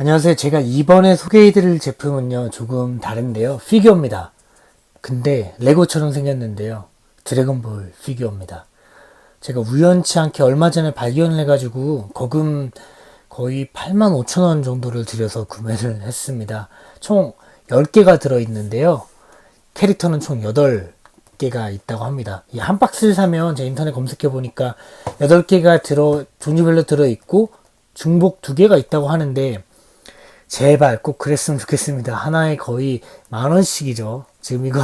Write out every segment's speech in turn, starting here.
안녕하세요. 제가 이번에 소개해드릴 제품은요, 조금 다른데요. 피규어입니다. 근데, 레고처럼 생겼는데요. 드래곤볼 피규어입니다. 제가 우연치 않게 얼마 전에 발견을 해가지고, 거금 거의 8만 5천 원 정도를 들여서 구매를 했습니다. 총 10개가 들어있는데요. 캐릭터는 총 8개가 있다고 합니다. 이 한 박스를 사면 제 인터넷 검색해 보니까 8개가 들어, 종류별로 들어있고, 중복 2개가 있다고 하는데, 제발 꼭 그랬으면 좋겠습니다. 하나에 거의 만 원씩이죠. 지금 이거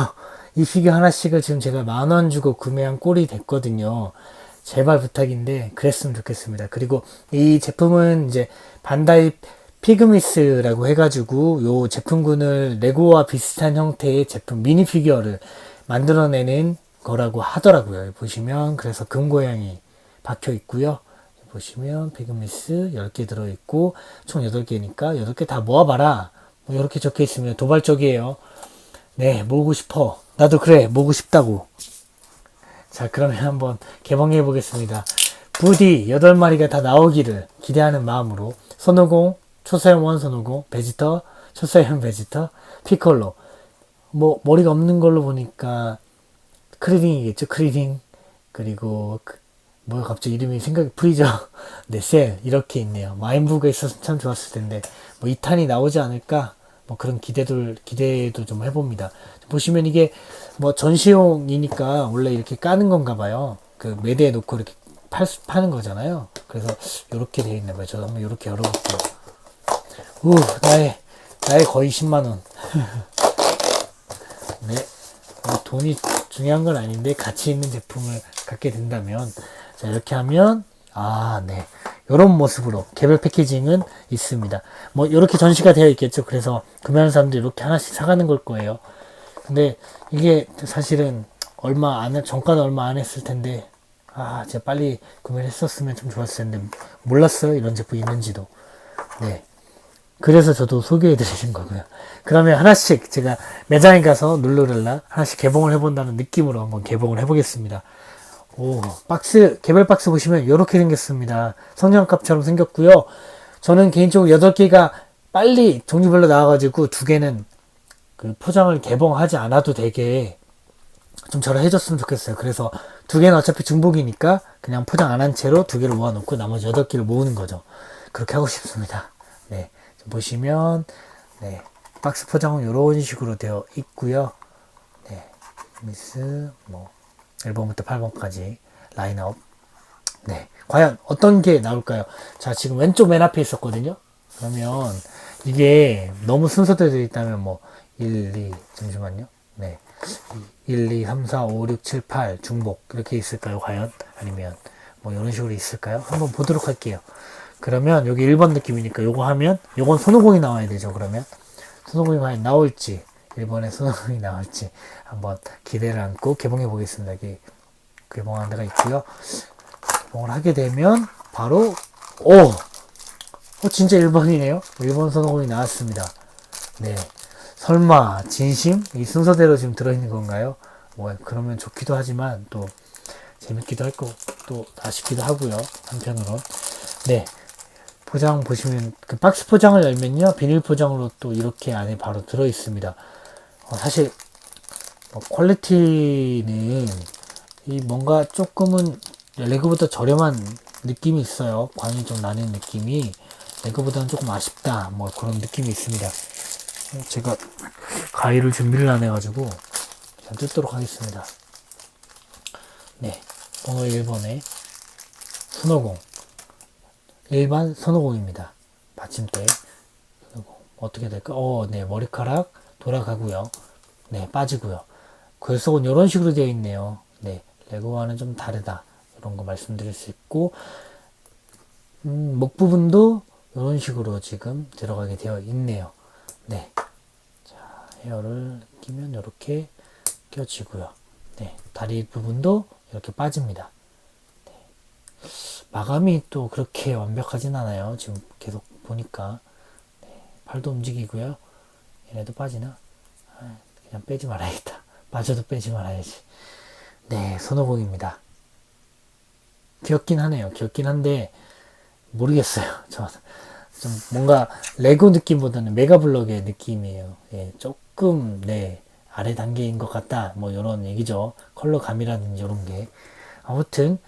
이 피규어 하나씩을 지금 제가 만 원 주고 구매한 꼴이 됐거든요. 제발 부탁인데 그랬으면 좋겠습니다. 그리고 이 제품은 이제 반다이 피그미스라고 해가지고 요 제품군을 레고와 비슷한 형태의 제품 미니 피규어를 만들어내는 거라고 하더라고요. 보시면 그래서 금 고양이 박혀 있고요. 보시면 피그미스 10개 들어있고 총 8개니까 8개 다 모아봐라. 뭐 이렇게 적혀 있으면 도발적이에요. 네 모으고 싶어. 나도 그래 모으고 싶다고. 자 그러면 한번 개봉해 보겠습니다. 부디 8마리가 다 나오기를 기대하는 마음으로 손오공 초사연원 손오공 베지터 초사연 베지터 피콜로 뭐 머리가 없는 걸로 보니까 크리딩이겠죠 크리딩. 그리고 그- 뭐야 갑자기 이름이 생각이 프리저 네셀. 이렇게 있네요. 마인부가 있었으면 참 좋았을 텐데. 뭐 2탄이 나오지 않을까? 뭐 그런 기대도 기대도 좀 해봅니다. 보시면 이게 뭐 전시용이니까 원래 이렇게 까는 건가 봐요. 그 매대에 놓고 이렇게 팔, 수- 파는 거잖아요. 그래서 이렇게 되어 있나 봐요. 저도 한번 이렇게 열어볼게요. 우 나의 나의 거의 10만원. 네. 뭐 돈이 중요한 건 아닌데 가치 있는 제품을 갖게 된다면 자 이렇게 하면 아 네. 이런 모습으로 개별 패키징은 있습니다. 뭐 이렇게 전시가 되어 있겠죠. 그래서 구매하는 사람들이 이렇게 하나씩 사가는 걸 거예요. 근데 이게 사실은 얼마 안 정가는 얼마 안 했을 텐데 아 제가 빨리 구매를 했었으면 좀 좋았을 텐데 몰랐어요. 이런 제품이 있는지도. 네. 그래서 저도 소개해 드리는 거고요. 그러면 하나씩 제가 매장에 가서 룰루렐라 하나씩 개봉을 해본다는 느낌으로 한번 개봉을 해보겠습니다. 오, 박스, 개별 박스 보시면 이렇게 생겼습니다. 성냥갑처럼 생겼고요. 저는 개인적으로 8개가 빨리 종류별로 나와가지고 두 개는 그 포장을 개봉하지 않아도 되게 좀 저를 해줬으면 좋겠어요. 그래서 두 개는 어차피 중복이니까 그냥 포장 안 한 채로 두 개를 모아놓고 나머지 여덟 개를 모으는 거죠. 그렇게 하고 싶습니다. 네. 좀 보시면, 네. 박스 포장은 이런 식으로 되어 있고요 네. 미스, 뭐, 1번부터 8번까지 라인업. 네. 과연 어떤 게 나올까요? 자, 지금 왼쪽 맨 앞에 있었거든요? 그러면 이게 너무 순서대로 있다면 뭐, 1, 2, 잠시만요. 네. 1, 2, 3, 4, 5, 6, 7, 8 중복 이렇게 있을까요? 과연? 아니면 뭐 이런 식으로 있을까요? 한번 보도록 할게요. 그러면 여기 1번 느낌이니까 요거 하면 요건 손오공이 나와야 되죠. 그러면 손오공이 과연 나올지 1번에 손오공이 나올지 한번 기대를 안고 개봉해 보겠습니다. 여기 개봉하는 데가 있고요. 개봉을 하게 되면 바로 오! 어, 진짜 1번이네요. 1번 손오공이 나왔습니다. 네. 설마 진심 이 순서대로 지금 들어있는 건가요? 뭐 그러면 좋기도 하지만 또 재밌기도 할거또 아쉽기도 하고요 한편으로 네 포장 보시면 그 박스 포장을 열면요 비닐 포장으로 또 이렇게 안에 바로 들어 있습니다 어, 사실 뭐 퀄리티는 이 뭔가 조금은 레고보다 저렴한 느낌이 있어요 광이 좀 나는 느낌이 레고보다는 조금 아쉽다 뭐 그런 느낌이 있습니다 제가 가위를 준비를 안 해가지고 잘 뜯도록 하겠습니다. 네, 오늘 1번에 손오공 일반 손오공입니다. 받침대 손오공. 어떻게 될까? 어, 네 머리카락 돌아가고요. 네 빠지고요. 글속은 이런 식으로 되어 있네요. 네 레고와는 좀 다르다 이런 거 말씀드릴 수 있고 음, 목 부분도 이런 식으로 지금 들어가게 되어 있네요. 네. 자, 헤어를 끼면 이렇게 껴지고요. 네. 다리 부분도 이렇게 빠집니다. 네. 마감이 또 그렇게 완벽하진 않아요. 지금 계속 보니까. 네. 팔도 움직이고요. 얘네도 빠지나? 아, 그냥 빼지 말아야겠다. 빠져도 빼지 말아야지. 네. 손오공입니다. 귀엽긴 하네요. 귀엽긴 한데, 모르겠어요. 저 좀 뭔가 레고 느낌보다는 메가블럭의 느낌이에요. 예, 조금 네 아래 단계인 것 같다. 뭐 이런 얘기죠. 컬러 감이라든지 이런 게 아무튼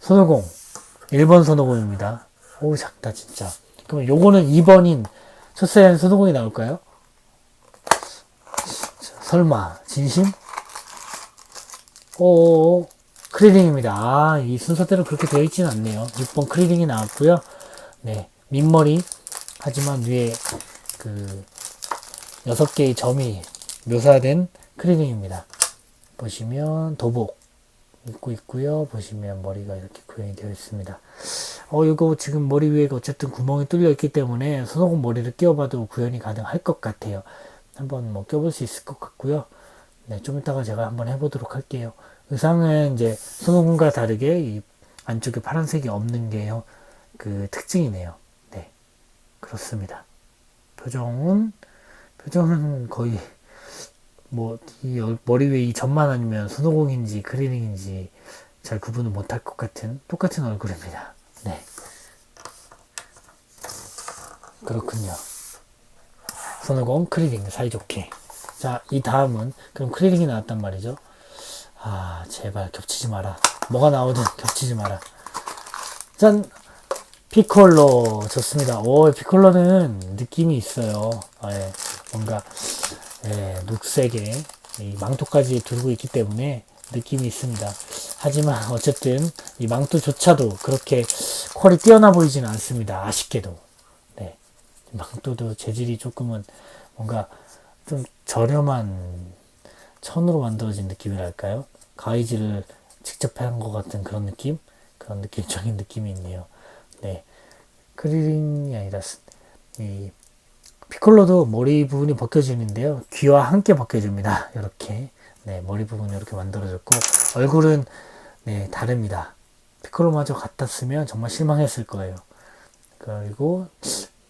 손오공 1번 손오공입니다. 오 작다 진짜. 그럼 요거는 2번인 첫사연 손오공이 나올까요? 설마 진심? 오 크리링입니다. 아, 이 순서대로 그렇게 되어 있지는 않네요. 6번 크리링이 나왔고요. 네, 민머리. 하지만 위에 그 여섯 개의 점이 묘사된 크리링입니다. 보시면 도복 입고 있고요. 보시면 머리가 이렇게 구현이 되어 있습니다. 어, 이거 지금 머리 위에 어쨌든 구멍이 뚫려 있기 때문에 손오공 머리를 끼워봐도 구현이 가능할 것 같아요. 한번 뭐 껴볼 수 있을 것 같고요. 네, 좀 이따가 제가 한번 해보도록 할게요. 의상은 이제 손오공과 다르게 이 안쪽에 파란색이 없는 게요. 그 특징이네요. 네. 그렇습니다. 표정은, 표정은 거의 뭐, 이 얼- 머리 위에 이 점만 아니면 손오공인지 크리링인지 잘 구분을 못할 것 같은 똑같은 얼굴입니다. 네. 그렇군요. 손오공 크리링 사이좋게. 자, 이 다음은 그럼 크리링이 나왔단 말이죠. 아, 제발 겹치지 마라. 뭐가 나오든 겹치지 마라. 짠! 피콜로 좋습니다. 오, 피콜로는 느낌이 있어요. 아, 예, 뭔가 예, 녹색에 이 망토까지 두르고 있기 때문에 느낌이 있습니다. 하지만 어쨌든 이 망토조차도 그렇게 퀄이 뛰어나 보이지는 않습니다. 아쉽게도. 네. 망토도 재질이 조금은 뭔가 좀 저렴한 천으로 만들어진 느낌이랄까요? 가위질을 직접 한 것 같은 그런 느낌? 그런 느낌적인 느낌이 있네요. 네. 크리링이 아니라, 스- 이, 피콜로도 머리 부분이 벗겨지는데요. 귀와 함께 벗겨집니다. 이렇게. 네, 머리 부분이 이렇게 만들어졌고, 얼굴은, 네, 다릅니다. 피콜로마저 같았으면 정말 실망했을 거예요. 그리고,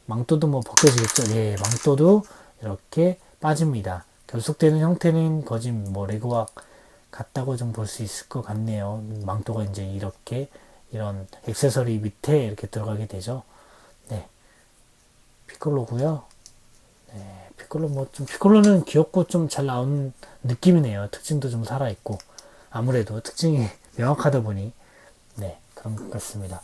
망토도 뭐 벗겨지겠죠. 예, 망토도 이렇게 빠집니다. 결속되는 형태는 거진 뭐 레고와 같다고 좀 볼 수 있을 것 같네요. 망토가 이제 이렇게 이런 액세서리 밑에 이렇게 들어가게 되죠. 네. 피콜로고요. 네, 피콜로 뭐 좀 피콜로는 귀엽고 좀 잘 나온 느낌이네요. 특징도 좀 살아 있고 아무래도 특징이 명확하다 보니 네 그런 것 같습니다.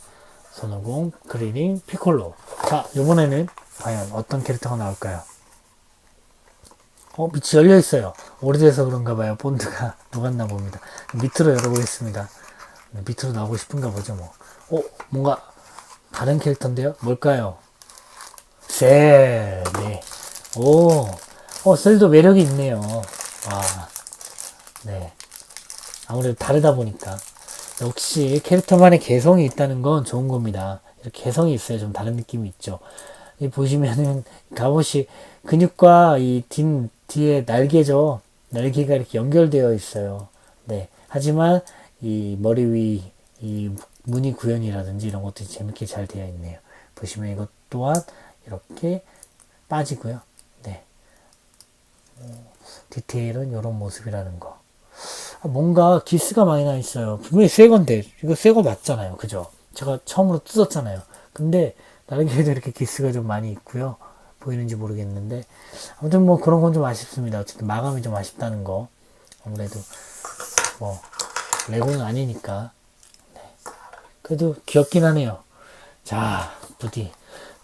손오공, 그리닝, 피콜로. 자 이번에는 과연 어떤 캐릭터가 나올까요? 어, 밑이 열려 있어요. 오래돼서 그런가 봐요. 본드가 녹았나 봅니다. 밑으로 열어보겠습니다. 네, 밑으로 나오고 싶은가 보죠, 뭐. 어, 뭔가 다른 캐릭터인데요? 뭘까요? 셀, 네. 오, 어, 셀도 매력이 있네요. 아, 네. 아무래도 다르다 보니까. 역시 캐릭터만의 개성이 있다는 건 좋은 겁니다. 개성이 있어야 좀 다른 느낌이 있죠. 이 보시면은 갑옷이 근육과 이 뒤, 뒤에 날개죠. 날개가 이렇게 연결되어 있어요. 네. 하지만 이 머리 위 이 무늬 구현이라든지 이런 것들이 재밌게 잘 되어 있네요. 보시면 이것 또한 이렇게 빠지고요. 네. 어, 디테일은 이런 모습이라는 거. 아, 뭔가 기스가 많이 나 있어요. 분명히 새 건데 이거 새 거 맞잖아요. 그죠? 제가 처음으로 뜯었잖아요. 근데 날개에도 이렇게 기스가 좀 많이 있고요. 보이는지 모르겠는데 아무튼 뭐 그런 건 좀 아쉽습니다. 어쨌든 마감이 좀 아쉽다는 거. 아무래도 뭐 레고는 아니니까. 네. 그래도 귀엽긴 하네요. 자, 부디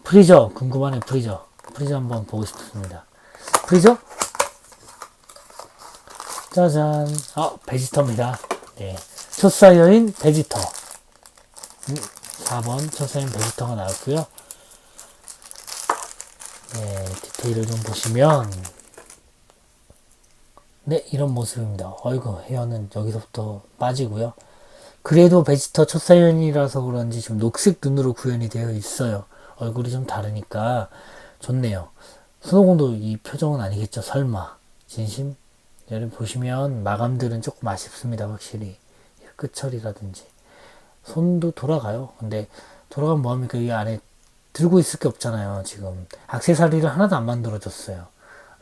프리저 궁금하네 프리저. 프리저 한번 보고 싶습니다. 프리저? 짜잔. 아, 베지터입니다. 네. 초사여인 베지터. 음, 4번 초사여인 베지터가 나왔고요. 네, 디테일을 좀 보시면 네, 이런 모습입니다. 어이구, 헤어는 여기서부터 빠지고요. 그래도 베지터 초사연이라서 그런지 좀 녹색 눈으로 구현이 되어 있어요. 얼굴이 좀 다르니까 좋네요. 손오공도 이 표정은 아니겠죠? 설마. 진심? 여러분 보시면 마감들은 조금 아쉽습니다. 확실히. 끝처리라든지. 손도 돌아가요. 근데 돌아가면 뭐합니까? 이 안에 들고 있을 게 없잖아요. 지금. 악세사리를 하나도 안 만들어줬어요.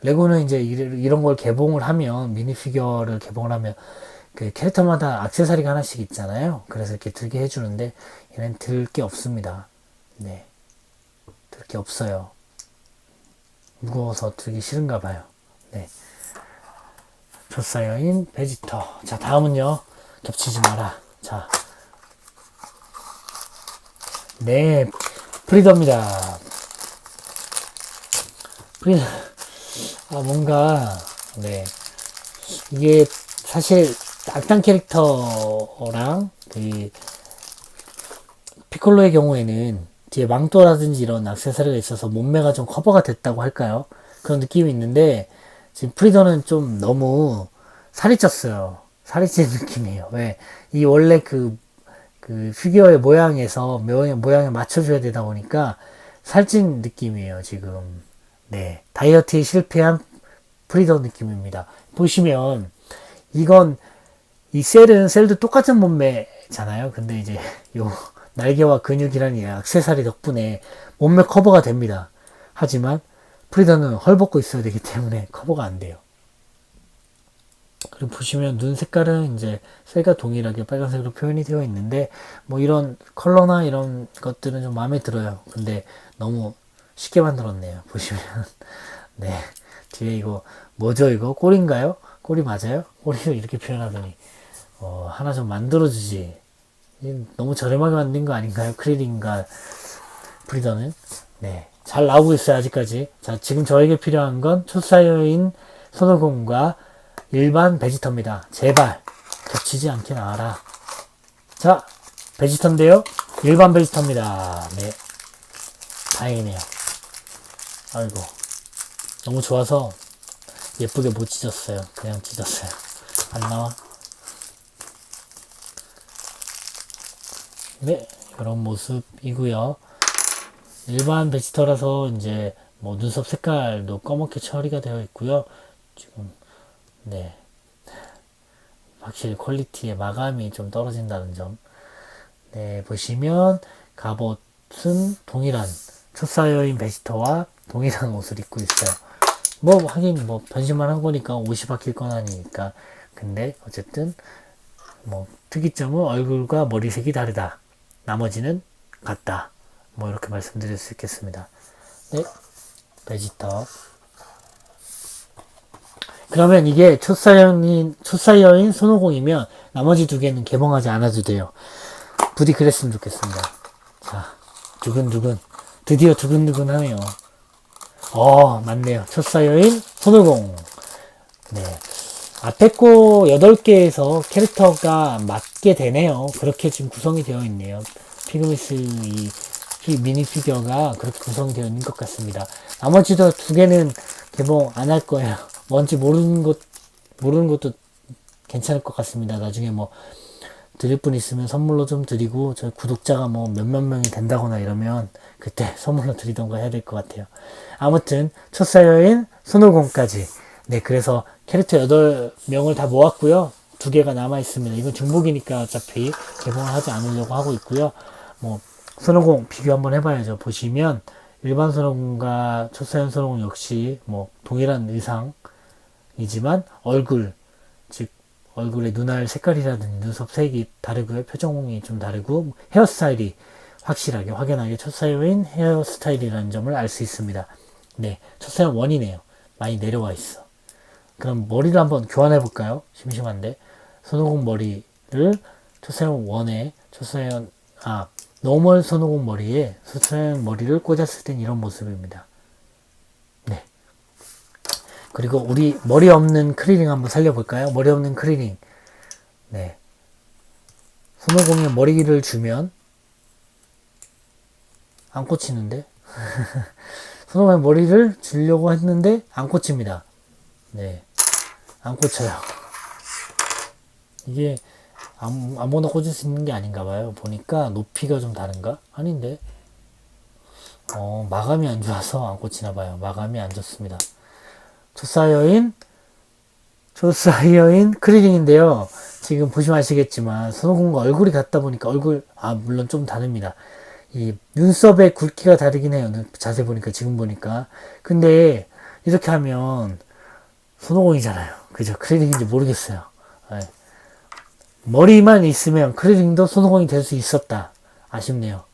레고는 이제 이- 이런 걸 개봉을 하면, 미니피규어를 개봉을 하면, 그 캐릭터마다 악세사리가 하나씩 있잖아요. 그래서 이렇게 들게 해주는데, 얘는 들 게 없습니다. 네. 들 게 없어요. 무거워서 들기 싫은가 봐요. 네. 조사여인 베지터. 자, 다음은요. 겹치지 마라. 자. 네. 프리더입니다. 프리더. 아, 뭔가, 네. 이게 사실 악당 캐릭터랑 그 피콜로의 경우에는 뒤에 망토라든지 이런 액세서리가 있어서 몸매가 좀 커버가 됐다고 할까요? 그런 느낌이 있는데 지금 프리더는 좀 너무 살이 쪘어요. 살이 찐 느낌이에요. 왜? 이 원래 그, 그 피규어의 모양에서 모양, 모양에 맞춰줘야 되다 보니까 살찐 느낌이에요, 지금. 네. 다이어트에 실패한 프리더 느낌입니다. 보시면 이건 이 셀은 셀도 똑같은 몸매잖아요. 근데 이제 요 날개와 근육이라는 이 액세서리 덕분에 몸매 커버가 됩니다. 하지만 프리더는 헐벗고 있어야 되기 때문에 커버가 안 돼요. 그리고 보시면 눈 색깔은 이제 셀과 동일하게 빨간색으로 표현이 되어 있는데 뭐 이런 컬러나 이런 것들은 좀 마음에 들어요. 근데 너무 쉽게 만들었네요. 보시면 네 뒤에 이거 뭐죠 이거 꼬리인가요? 꼬리 맞아요? 꼬리를 이렇게 표현하더니 어, 하나 좀 만들어주지. 이 너무 저렴하게 만든 거 아닌가요? 크릴링과 브리더는. 네. 잘 나오고 있어요, 아직까지. 자, 지금 저에게 필요한 건 초사여인 손오공과 일반 베지터입니다. 제발, 겹치지 않게 나와라. 자, 베지터인데요. 일반 베지터입니다. 네. 다행이네요. 아이고. 너무 좋아서 예쁘게 못 찢었어요. 그냥 찢었어요. 안 나와. 네, 이런 모습이고요. 일반 베지터라서 이제 뭐 눈썹 색깔도 검게 처리가 되어 있고요. 지금 네 확실히 퀄리티의 마감이 좀 떨어진다는 점. 네 보시면 갑옷은 동일한 초사여인 베지터와 동일한 옷을 입고 있어요. 뭐 하긴 뭐 변신만 한 거니까 옷이 바뀔 건 아니니까. 근데 어쨌든 뭐 특이점은 얼굴과 머리색이 다르다. 나머지는 같다. 뭐 이렇게 말씀드릴 수 있겠습니다. 네, 베지터. 그러면 이게 초사여인 초사여인 손오공이면 나머지 두 개는 개봉하지 않아도 돼요. 부디 그랬으면 좋겠습니다. 자, 두근두근 드디어 두근두근 하네요. 어, 맞네요. 초사여인 손오공. 네. 앞에 거 8개에서 캐릭터가 맞게 되네요. 그렇게 지금 구성이 되어 있네요. 피그미스 이 피- 미니 피규어가 그렇게 구성이 되어 있는 것 같습니다. 나머지도 두 개는 개봉 안 할 거예요. 뭔지 모르는 것, 모르는 것도 괜찮을 것 같습니다. 나중에 뭐 드릴 분 있으면 선물로 좀 드리고 저희 구독자가 뭐 몇몇 명이 된다거나 이러면 그때 선물로 드리던가 해야 될 것 같아요. 아무튼 첫사여인 손오공까지 네 그래서 캐릭터 8명을 다 모았고요. 두 개가 남아 있습니다. 이건 중복이니까 어차피 개봉을 하지 않으려고 하고 있고요. 뭐 손오공 비교 한번 해봐야죠. 보시면 일반 손오공과 초사연 손오공 역시 뭐 동일한 의상 이지만 얼굴 즉 얼굴의 눈알 색깔이라든지 눈썹 색이 다르고요. 표정이 좀 다르고 헤어스타일이 확실하게 확연하게 첫사연인 헤어스타일이라는 점을 알 수 있습니다. 네, 첫사연 원이네요. 많이 내려와 있어. 그럼 머리를 한번 교환해 볼까요? 심심한데 손오공 머리를 초사연 원에 초사연 아 노멀 손오공 머리에 초사연 머리를 꽂았을 땐 이런 모습입니다. 네. 그리고 우리 머리 없는 크리링 한번 살려볼까요? 머리 없는 크리링. 네. 손오공에 머리를 주면 안 꽂히는데 손오공에 머리를 주려고 했는데 안 꽂힙니다. 네. 안 꽂혀요. 이게 아무, 아무나 꽂을 수 있는 게 아닌가 봐요. 보니까 높이가 좀 다른가? 아닌데. 어, 마감이 안 좋아서 안 꽂히나 봐요. 마감이 안 좋습니다. 조사여인, 조사여인 크리링인데요. 지금 보시면 아시겠지만, 손오공과 얼굴이 같다 보니까 얼굴, 아, 물론 좀 다릅니다. 이 눈썹의 굵기가 다르긴 해요. 눈- 자세히 보니까, 지금 보니까. 근데, 이렇게 하면, 손오공이잖아요. 그죠? 크리링인지 모르겠어요. 네. 머리만 있으면 크리링도 손오공이 될 수 있었다. 아쉽네요.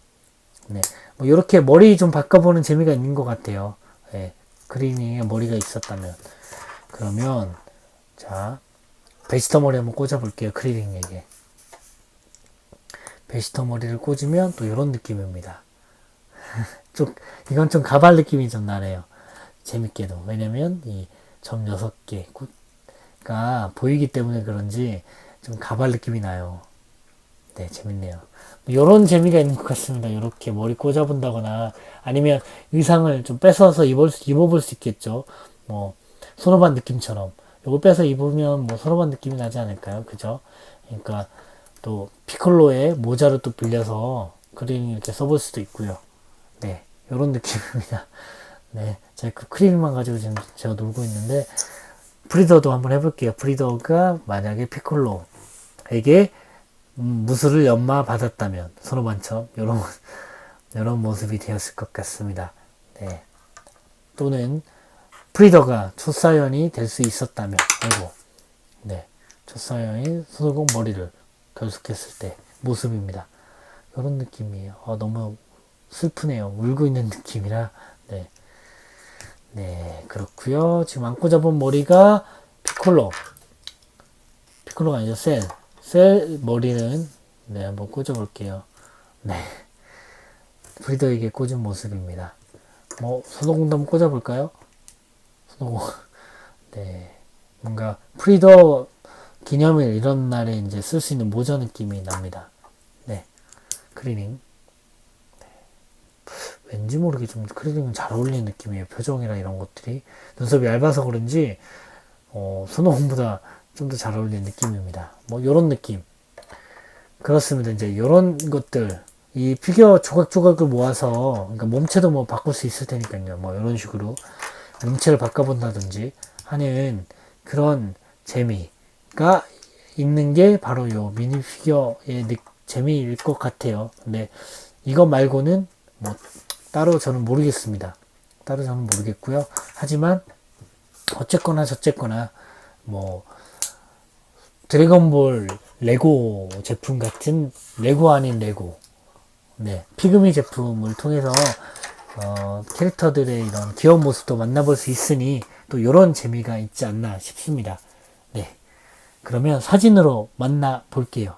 네. 뭐 이렇게 머리 좀 바꿔보는 재미가 있는 것 같아요. 예. 크리닝에 머리가 있었다면. 그러면, 자, 베지터 머리 한번 꽂아 볼게요. 크리닝에게. 베지터 머리를 꽂으면 또 이런 느낌입니다. 좀, 이건 좀 가발 느낌이 좀 나네요. 재밌게도. 왜냐면, 이 점 6개 가 보이기 때문에 그런지 좀 가발 느낌이 나요. 네, 재밌네요. 이런 재미가 있는 것 같습니다. 이렇게 머리 꽂아본다거나 아니면 의상을 좀 뺏어서 입을 수, 입어볼 수 있겠죠. 뭐 소노반 느낌처럼 이거 빼서 입으면 뭐 소노반 느낌이 나지 않을까요? 그죠? 그러니까 또 피콜로의 모자를 또 빌려서 그림 이렇게 써볼 수도 있고요. 네, 이런 느낌입니다. 네, 제가 그 크림만 가지고 지금 제가 놀고 있는데 브리더도 한번 해볼게요. 브리더가 만약에 피콜로에게 음, 무술을 연마 받았다면 선호반처럼 이런 이런 모습이 되었을 것 같습니다. 네. 또는 프리더가 초사연이 될 수 있었다면 아이고 네 초사연이 손오공 머리를 결속했을 때 모습입니다. 이런 느낌이에요. 아, 너무 슬프네요. 울고 있는 느낌이라 네. 네, 그렇고요 지금 안고 잡은 머리가 피콜로. 피콜로가 아니죠, 셀. 셀 머리는, 네, 한번 꽂아 볼게요. 네. 브리더에게 꽂은 모습입니다. 뭐, 손오공도 한번 꽂아 볼까요? 손오공. 네. 뭔가, 프리더 기념일 이런 날에 이제 쓸 수 있는 모자 느낌이 납니다. 네. 크리닝. 왠지 모르게 좀 크리링은 잘 어울리는 느낌이에요. 표정이랑 이런 것들이. 눈썹이 얇아서 그런지, 어, 손오공보다 좀 더 잘 어울리는 느낌입니다. 뭐, 요런 느낌. 그렇습니다. 이제 요런 것들. 이 피규어 조각조각을 모아서, 그러니까 몸체도 뭐 바꿀 수 있을 테니까요. 뭐, 이런 식으로. 몸체를 바꿔본다든지 하는 그런 재미가 있는 게 바로 요 미니 피규어의 느- 재미일 것 같아요. 근데 이거 말고는 뭐 따로 저는 모르겠습니다. 따로 저는 모르겠고요. 하지만 어쨌거나 저쨌거나 뭐 드래곤볼 레고 제품 같은 레고 아닌 레고 네 피그미 제품을 통해서 어, 캐릭터들의 이런 귀여운 모습도 만나볼 수 있으니 또 이런 재미가 있지 않나 싶습니다. 네 그러면 사진으로 만나 볼게요.